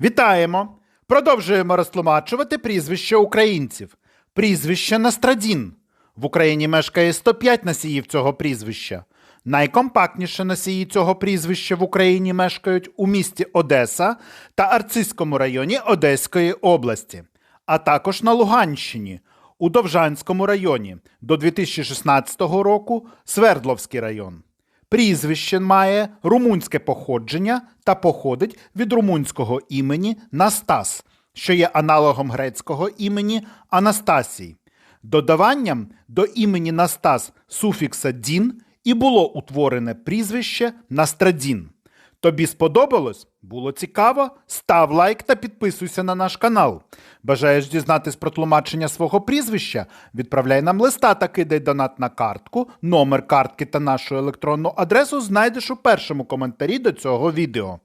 Вітаємо! Продовжуємо розтлумачувати прізвище українців. Прізвище Настрадін. В Україні мешкає 105 носіїв цього прізвища. Найкомпактніше носії цього прізвища в Україні мешкають у місті Одеса та Арцизькому районі Одеської області, а також на Луганщині, у Довжанському районі до 2016 року Свердловський район. Прізвище має румунське походження та походить від румунського імені Настас, що є аналогом грецького імені Анастасій. Додаванням до імені Настас суфікса дін і було утворене прізвище Настрадін. Тобі сподобалось? Було цікаво? Став лайк та підписуйся на наш канал. Бажаєш дізнатись про тлумачення свого прізвища? Відправляй нам листа та кидай донат на картку. Номер картки та нашу електронну адресу знайдеш у першому коментарі до цього відео.